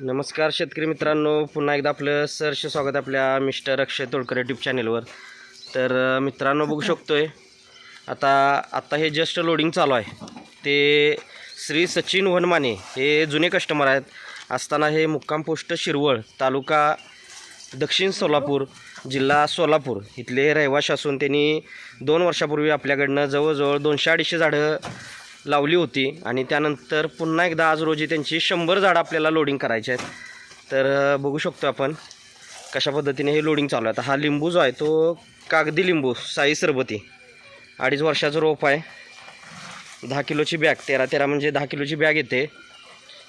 नमस्कार शेतकरी मित्रांनो पुन्हा एकदा आपलं सहर्ष स्वागत आपल्या मिस्टर अक्षय तोडकर यूट्यूब चॅनेलवर तर मित्रांनो बघू शकतोय आता आत्ता हे जस्ट लोडिंग चालू आहे. ते श्री सचिन वनमाने हे जुने कस्टमर आहेत. असताना हे मुक्काम पोस्ट शिरवळ तालुका दक्षिण सोलापूर जिल्हा सोलापूर. इथले रहिवाशी असून त्यांनी दोन वर्षापूर्वी आपल्याकडनं जवळजवळ दोनशे अडीचशे झाडं लावली होती आणि त्यानंतर पुन्हा एकदा आज रोजी त्यांची शंभर झाडं आपल्याला लोडिंग करायची आहेत. तर बघू शकतो आपण कशा पद्धतीने हे लोडिंग चालू आहे. आता हा लिंबू जो आहे तो कागदी लिंबू साई सरबती. अडीच वर्षाचं रोप आहे. दहा किलोची बॅग तेरा तेरा म्हणजे दहा किलोची बॅग येते.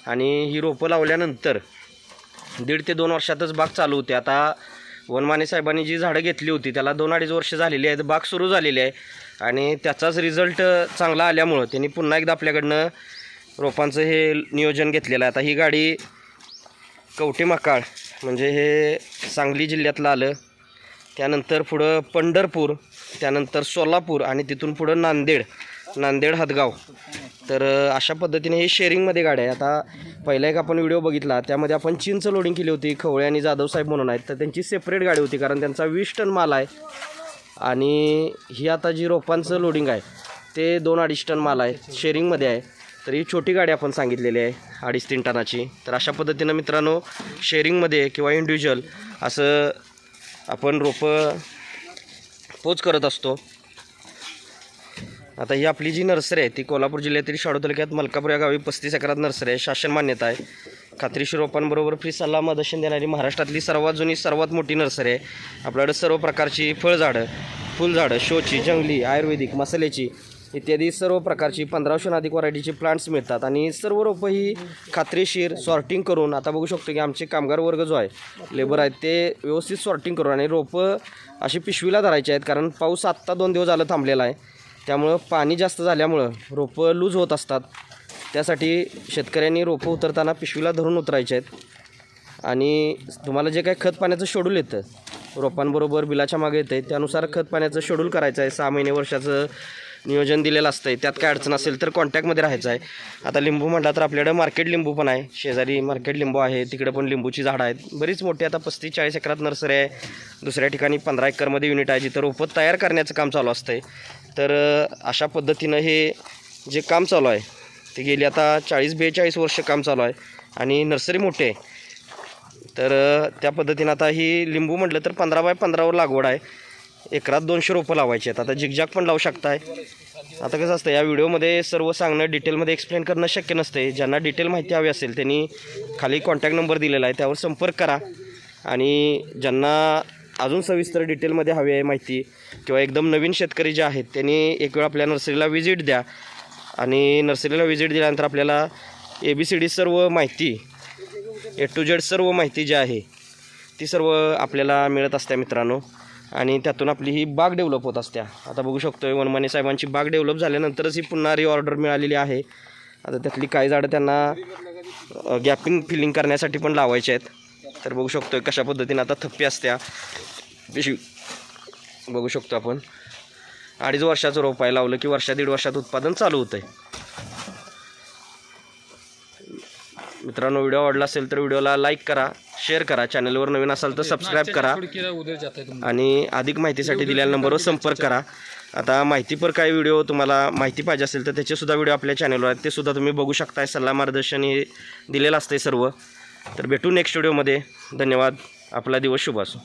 आणि ही रोपं लावल्यानंतर दीड ते दोन वर्षातच बाग चालू होते. आता वनमाने साहेबांनी जी झाडं घेतली होती त्याला दोन अडीच वर्ष झालेली आहेत बाग सुरू झालेली आहे. आणि त्याचाच रिझल्ट चांगला आल्यामुळं त्यांनी पुन्हा एकदा आपल्याकडनं रोपांचं हे नियोजन घेतलेलं आहे. आता ही गाडी कवटे मकाळ म्हणजे हे सांगली जिल्ह्यातलं आलं. त्यानंतर पुढं पंढरपूर त्यानंतर सोलापूर आणि तिथून पुढं नांदेड नांदेड हदगाव तर अशा पद्धतीने हे शेअरिंगमध्ये गाड्या आहे आता पहिला एक आपण व्हिडिओ बघितला त्यामध्ये आपण चिंच लोडिंग केली होती खवळे आणि जाधव साहेब म्हणून आहेत. तर त्यांची सेपरेट गाडी होती कारण त्यांचा वीस टन माल आहे. आणि ही आता जी रोपांचं लोडिंग आहे ते दोन अडीच टन माल आहे शेअरिंगमध्ये आहे. तर ही छोटी गाडी आपण सांगितलेली आहे अडीच तीन टनाची. तर अशा पद्धतीनं मित्रांनो शेअरिंगमध्ये किंवा इंडिव्हिज्युअल असं आपण रोपं पोच करत असतो. आता ही आपली जी नर्सरी आहे ती कोल्हापूर जिल्ह्यातील शाडू तालुक्यात मलकापूर या गावी पस्तीस एकरात नर्सरी आहे. शासन मान्यता आहे. खात्रीशीर रोपांबरोबर फ्री सल्ला मदर्शन देणारी महाराष्ट्रातली सर्वात जुनी सर्वात मोठी नर्सरी आहे. आपल्याकडे सर्व प्रकारची फळझाडं फुलझाडं शोची जंगली आयुर्वेदिक मसाल्याची इत्यादी सर्व प्रकारची पंधराशे अधिक व्हरायटीची प्लांट्स मिळतात. आणि सर्व रोपं ही खात्रीशीर सॉर्टिंग करून आता बघू शकतो की आमचे कामगार वर्ग जो आहे लेबर आहेत ते व्यवस्थित सॉर्टिंग करून आणि रोपं अशी पिशवीला धरायची आहेत. कारण पाऊस आत्ता दोन दिवस झालं थांबलेला आहे. त्यामुळं पाणी जास्त झाल्यामुळं रोपं लूज होत असतात. त्यासाठी शेतकऱ्यांनी रोपं उतरताना पिशवीला धरून उतरायचे आहेत. आणि तुम्हाला जे काही खत पाण्याचं शेड्यूल येतं रोपांबरोबर बिलाच्या मागे येतं त्यानुसार खत पाण्याचं शेड्यूल करायचं आहे. सहा महिने वर्षाचं नियोजन दिलेलं असतं त्यात काय अडचण असेल तर कॉन्टॅक्टमध्ये राहायचं आहे. आता लिंबू म्हटला तर आपल्याकडं मार्केट लिंबू पण आहे. शेजारी मार्केट लिंबू आहे. तिकडे पण लिंबूची झाडं आहेत. बरीच मोठी आता पस्तीस चाळीस एकरात नर्सरी आहे. दुसऱ्या ठिकाणी पंधरा एकरमध्ये युनिट आहे. जिथं रोपं तयार करण्याचं काम चालू असतं आहे तर अशा पद्धतीनं हे जे काम चालू आहे ते गेली आता चाळीस बेचाळीस वर्ष काम चालू आहे आणि नर्सरी मोठी आहे. तर त्या पद्धतीनं आता ही लिंबू म्हटलं तर पंधरा बाय पंधरावर लागवड आहे. एकरात दोनशे रोपं लावायची आहेत. आता जिगजाग पण लावू शकताय. आता कसं असतं या व्हिडिओमध्ये सर्व सांगणं डिटेलमध्ये एक्सप्लेन करणं शक्य नसते. ज्यांना डिटेल माहिती हवी असेल त्यांनी खाली कॉन्टॅक्ट नंबर दिलेला आहे त्यावर संपर्क करा. आणि ज्यांना अजून सविस्तर डिटेलमध्ये हवी आहे माहिती किंवा एकदम नवीन शेतकरी जे आहेत त्यांनी एक वेळ आपल्या नर्सरीला व्हिजिट द्या. आणि नर्सरीला व्हिजिट दिल्यानंतर आपल्याला ए बी सी डी सर्व माहिती ए टू जेड सर्व माहिती जी आहे ती सर्व आपल्याला मिळत असते मित्रांनो. आणि त्यातून आपली ही बाग डेव्हलप होत असत्या आता बघू शकतोय वनमाने साहेबांची बाग डेव्हलप झाल्यानंतरच ही पुन्हा रिऑर्डर मिळालेली आहे. आता त्यातली काही झाडं त्यांना गॅपिंग फिलिंग करण्यासाठी पण लावायचे आहेत. तर बघू शकतोय कशा पद्धतीनं आता थप्पी असत्या. पिशवी बघू शकतो आपण. अडीच वर्षाचं रोप आहे लावलं की वर्षा दीड वर्षात उत्पादन चालू होतं आहे मित्रांनो व्हिडिओ आवडला असेल तर व्हिडिओला लाईक करा शेअर करा चॅनलवर नवीन असाल तर सबस्क्राईब करा. आणि अधिक माहितीसाठी दिलेल्या नंबरवर संपर्क करा. आता माहितीपर काय व्हिडिओ तुम्हाला माहिती पाहिजे असेल तर त्याचेसुद्धा व्हिडिओ आपल्या चॅनलवर आहेत. ते सुद्धा तुम्ही बघू शकताय. सल्ला मार्गदर्शन हे दिलेलं असते सर्व. तर भेटू नेक्स्ट व्हिडिओमध्ये धन्यवाद. आपला दिवस शुभ असो.